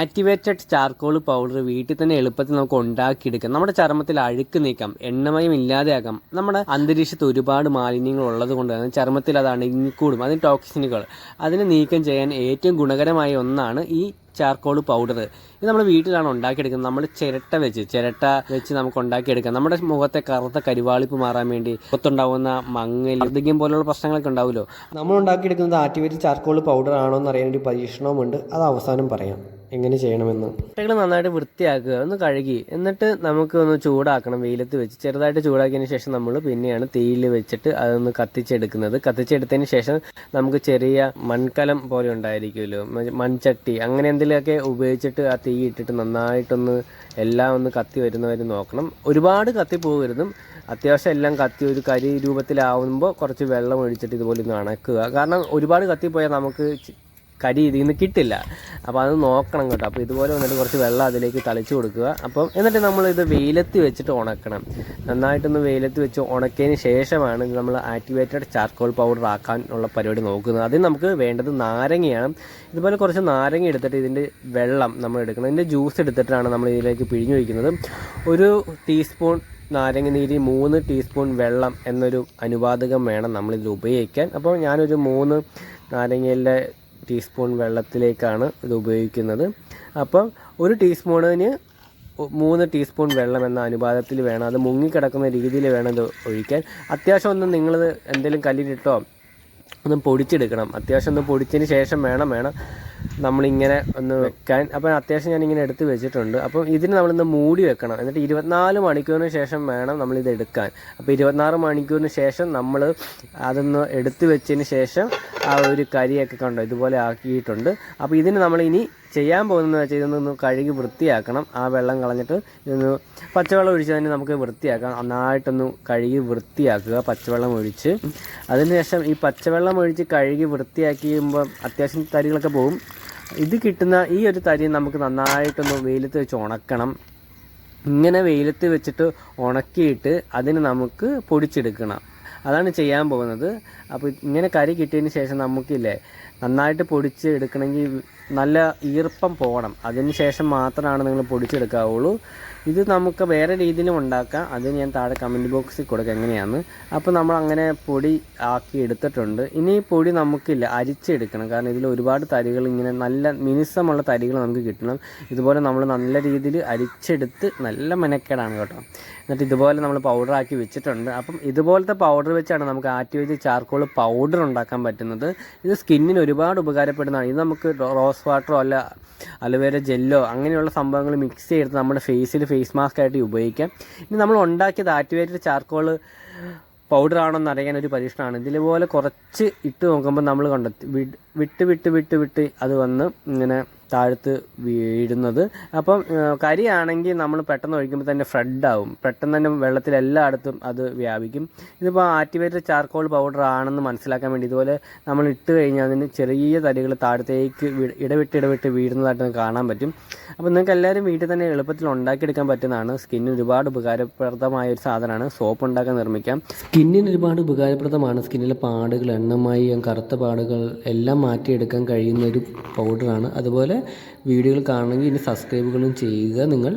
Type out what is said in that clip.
Activated charcoal powder വീട്ടിൽ തന്നെ എളുപ്പത്തിൽ നമുക്ക് ഉണ്ടാക്കിയെടുക്കാം. നമ്മുടെ ചർമ്മത്തിൽ അഴുക്ക് നീക്കാം എണ്ണമയം ഇല്ലാതെയാക്കാം. നമ്മുടെ അന്തരീക്ഷത്തിൽ ഒരുപാട് മാലിന്യങ്ങൾ ഉള്ളത് കൊണ്ട് തന്നെ ചർമ്മത്തിൽ അത് അണുങ്ങിക്കൂടും അതിന് ടോക്സിനുകൾ. അതിനെ നീക്കം ചെയ്യാൻ ഏറ്റവും ഗുണകരമായ ഒന്നാണ് ഈ ചാർക്കോൾ പൗഡർ. ഇത് നമ്മൾ വീട്ടിലാണ് ഉണ്ടാക്കിയെടുക്കുന്നത്. നമ്മൾ ചിരട്ട വെച്ച് ചിരട്ട വെച്ച് നമുക്ക് ഉണ്ടാക്കിയെടുക്കാം. നമ്മുടെ മുഖത്തെ കറുത്ത കരിവാളിപ്പ് മാറാൻ വേണ്ടി മുഖത്തുണ്ടാവുന്ന മങ്ങൽ എന്തെങ്കിലും പോലുള്ള പ്രശ്നങ്ങളൊക്കെ ഉണ്ടാവുമല്ലോ. നമ്മൾ ഉണ്ടാക്കിയെടുക്കുന്നത് ആക്ടിവേറ്റ് ചാർക്കോൾ പൗഡർ ആണോ എന്ന് അറിയാൻ ഒരു പരീക്ഷണവുമുണ്ട്. അത് അവസാനം പറയാം. എങ്ങനെ ചെയ്യണമെന്ന്. മുട്ടകൾ നന്നായിട്ട് വൃത്തിയാക്കുക ഒന്ന് കഴുകി എന്നിട്ട് നമുക്ക് ഒന്ന് ചൂടാക്കണം വെയിലത്ത് വെച്ച്. ചെറുതായിട്ട് ചൂടാക്കിയതിന് ശേഷം നമ്മൾ പിന്നെയാണ് തീയിൽ വെച്ചിട്ട് അതൊന്ന് കത്തിച്ചെടുക്കുന്നത്. കത്തിച്ചെടുത്തതിന് ശേഷം നമുക്ക് ചെറിയ മൺകലം പോലെ ഉണ്ടായിരിക്കുമല്ലോ. മൺചട്ടി അങ്ങനെ എന്തെങ്കിലുമൊക്കെ ഉപയോഗിച്ചിട്ട് ആ തീ ഇട്ടിട്ട് നന്നായിട്ടൊന്ന് എല്ലാം ഒന്ന് കത്തി വരുന്നവരെ നോക്കണം. ഒരുപാട് കത്തി പോകരുതും. അത്യാവശ്യം എല്ലാം കത്തി ഒരു കരി രൂപത്തിലാവുമ്പോൾ കുറച്ച് വെള്ളം ഒഴിച്ചിട്ട് ഇതുപോലെ ഒന്ന് അണക്കുക. കാരണം ഒരുപാട് കത്തിപ്പോയാൽ നമുക്ക് കരി ഇതിൽ നിന്ന് കിട്ടില്ല. അപ്പോൾ അത് നോക്കണം കേട്ടോ. അപ്പോൾ ഇതുപോലെ വന്നിട്ട് കുറച്ച് വെള്ളം അതിലേക്ക് തളിച്ചു കൊടുക്കുക. അപ്പം എന്നിട്ട് നമ്മൾ ഇത് വെയിലത്ത് വെച്ചിട്ട് ഉണക്കണം. നന്നായിട്ടൊന്ന് വെയിലത്ത് വെച്ച് ഉണക്കിയതിന് ശേഷമാണ് നമ്മൾ ആക്ടിവേറ്റഡ് ചാർക്കോൾ പൗഡർ ആക്കാൻ ഉള്ള പരിപാടി നോക്കുന്നത്. അതിന് നമുക്ക് വേണ്ടത് നാരങ്ങയാണ്. ഇതുപോലെ കുറച്ച് നാരങ്ങ എടുത്തിട്ട് ഇതിന്റെ വെള്ളം നമ്മൾ എടുക്കണം. ഇതിന്റെ ജ്യൂസ് എടുത്തിട്ടാണ് നമ്മൾ ഇതിലേക്ക് പിഴിഞ്ഞു വയ്ക്കുന്നത് ഒരു ടീസ്പൂൺ നാരങ്ങ നീര് മൂന്ന് ടീസ്പൂൺ വെള്ളം എന്നൊരു അനുപാതകം വേണം നമ്മളിതിൽ ഉപയോഗിക്കാൻ. അപ്പോൾ ഞാനൊരു മൂന്ന് നാരങ്ങയിലെ ടീസ്പൂൺ വെള്ളത്തിലേക്കാണ് ഇത് ഉപയോഗിക്കുന്നത്. അപ്പം ഒരു ടീസ്പൂണിന് മൂന്ന് ടീസ്പൂൺ വെള്ളം എന്ന അനുപാതത്തിൽ വേണം. അത് മുങ്ങിക്കിടക്കുന്ന രീതിയിൽ വേണം ഇത് ഒഴിക്കാൻ. അത്യാവശ്യം ഒന്ന് നിങ്ങൾ എന്തെങ്കിലും കല്ലിലിട്ടോ ഒന്ന് പൊടിച്ചെടുക്കണം. അത്യാവശ്യം ഒന്ന് പൊടിച്ചതിന് ശേഷം വേണം വേണം നമ്മളിങ്ങനെ ഒന്ന് വെക്കാൻ. അപ്പം അത്യാവശ്യം ഞാനിങ്ങനെ എടുത്ത് വെച്ചിട്ടുണ്ട്. അപ്പം ഇതിന് നമ്മളിന്ന് മൂടി വെക്കണം. എന്നിട്ട് ഇരുപത്തിനാല് മണിക്കൂറിന് ശേഷം വേണം നമ്മളിത് എടുക്കാൻ. അപ്പോൾ ഇരുപത്തിനാല് മണിക്കൂറിന് ശേഷം നമ്മൾ അതൊന്ന് എടുത്ത് വെച്ചതിന് ശേഷം ആ ഒരു കരിയൊക്കെ കണ്ടോ? ഇതുപോലെ ആക്കിയിട്ടുണ്ട്. അപ്പോൾ ഇതിന് നമ്മളിനി ചെയ്യാൻ പോകുന്നത് വെച്ചാൽ ഇതൊന്ന് കഴുകി വൃത്തിയാക്കണം. ആ വെള്ളം കളഞ്ഞിട്ട് ഇതൊന്ന് പച്ചവെള്ളം ഒഴിച്ച് തന്നെ നമുക്ക് വൃത്തിയാക്കാം. നന്നായിട്ടൊന്ന് കഴുകി വൃത്തിയാക്കുക പച്ചവെള്ളം ഒഴിച്ച്. അതിനുശേഷം ഈ പച്ചവെള്ളം ഒഴിച്ച് കഴുകി വൃത്തിയാക്കിയുമ്പോൾ അത്യാവശ്യം തരികളൊക്കെ പോകും ഇത് കിട്ടുന്ന ഈ ഒരു തരി നമുക്ക് നന്നായിട്ടൊന്ന് വെയിലത്ത് വെച്ച് ഉണക്കണം. ഇങ്ങനെ വെയിലത്ത് വെച്ചിട്ട് ഉണക്കിയിട്ട് അതിന് നമുക്ക് പൊടിച്ചെടുക്കണം. അതാണ് ചെയ്യാൻ പോകുന്നത്. അപ്പോൾ ഇങ്ങനെ കരി കിട്ടിയതിന് ശേഷം നമുക്കില്ലേ നന്നായിട്ട് പൊടിച്ച് എടുക്കണമെങ്കിൽ നല്ല ഈർപ്പം പോകണം. അതിന് ശേഷം മാത്രമാണ് നിങ്ങൾ പൊടിച്ചെടുക്കാവുള്ളൂ. ഇത് നമുക്ക് വേറെ രീതിയിലും ഉണ്ടാക്കാം. അത് ഞാൻ താഴെ കമന്റ് ബോക്സിൽ കൊടുക്കാം എങ്ങനെയാണ്. അപ്പോൾ നമ്മൾ അങ്ങനെ പൊടി ആക്കി എടുത്തിട്ടുണ്ട്. ഇനി ഈ പൊടി നമുക്കില്ല അരിച്ചെടുക്കണം. കാരണം ഇതിൽ ഒരുപാട് തരികൾ ഇങ്ങനെ നല്ല മിനുസമുള്ള തരികൾ നമുക്ക് കിട്ടണം. ഇതുപോലെ നമ്മൾ നല്ല രീതിയിൽ അരിച്ചെടുത്ത് നല്ല മെനക്കേടാണ് കേട്ടോ. എന്നിട്ട് ഇതുപോലെ നമ്മൾ പൗഡർ ആക്കി വെച്ചിട്ടുണ്ട്. അപ്പം ഇതുപോലത്തെ പൗഡർ വെച്ചാണ് നമുക്ക് ആക്ടിവേറ്റ് ചാർക്കോൾ പൗഡർ ഉണ്ടാക്കാൻ പറ്റുന്നത്. ഇത് സ്കിന്നിന് ഒരുപാട് ഉപകാരപ്പെടുന്നതാണ്. ഇത് നമുക്ക് റോസ് വാട്ടറോ അല്ല അലുവേര ജെല്ലോ അങ്ങനെയുള്ള സംഭവങ്ങൾ മിക്സ് ചെയ്തിട്ട് നമ്മുടെ ഫേസിൽ ഫേസ് മാസ്ക് ആയിട്ട് ഉപയോഗിക്കാം. ഇനി നമ്മൾ ഉണ്ടാക്കിയത് ആക്ടിവേറ്റഡ് ചാർക്കോൾ പൗഡർ ആണെന്ന് അറിയാൻ ഒരു പരീക്ഷണമാണ്. ഇതിലുപോലെ കുറച്ച് ഇട്ട് നോക്കുമ്പോൾ നമ്മൾ കണ്ടെത്തി വിട്ട് വിട്ട് വിട്ട് വിട്ട് അത് വന്ന് ഇങ്ങനെ താഴത്ത് വീഴുന്നത് അപ്പം കരിയാണെങ്കിൽ നമ്മൾ പെട്ടെന്ന് ഒഴിക്കുമ്പോൾ തന്നെ ഫ്രഡ് ആവും പെട്ടെന്ന് തന്നെ വെള്ളത്തിൽ എല്ലായിടത്തും അത് വ്യാപിക്കും. ഇതിപ്പോൾ ആക്ടിവേറ്റഡ് ചാർക്കോൾ പൗഡർ ആണെന്ന് മനസ്സിലാക്കാൻ വേണ്ടി ഇതുപോലെ നമ്മൾ ഇട്ട് കഴിഞ്ഞാൽ അതിന് ചെറിയ തരികൾ താഴത്തേക്ക് ഇടവിട്ട് ഇടവിട്ട് വീഴുന്നതായിട്ട് നമുക്ക് കാണാൻ പറ്റും. അപ്പോൾ നിങ്ങൾക്ക് എല്ലാവരും വീട്ടിൽ തന്നെ എളുപ്പത്തിൽ ഉണ്ടാക്കിയെടുക്കാൻ പറ്റുന്നതാണ്. സ്കിന്നിന് ഒരുപാട് ഉപകാരപ്രദമായ ഒരു സാധനമാണ്. സോപ്പ് ഉണ്ടാക്കാൻ നിർമ്മിക്കാം. സ്കിന്നിന് ഒരുപാട് ഉപകാരപ്രദമാണ്. സ്കിന്നിലെ പാടുകൾ എണ്ണമായി കറുത്ത പാടുകൾ എല്ലാം മാറ്റിയെടുക്കാൻ കഴിയുന്ന ഒരു പൗഡറാണ്. അതുപോലെ വീഡിയോകൾ കാണണമെങ്കിൽ ഇനി സബ്സ്ക്രൈബുകളും ചെയ്യുക. നിങ്ങൾ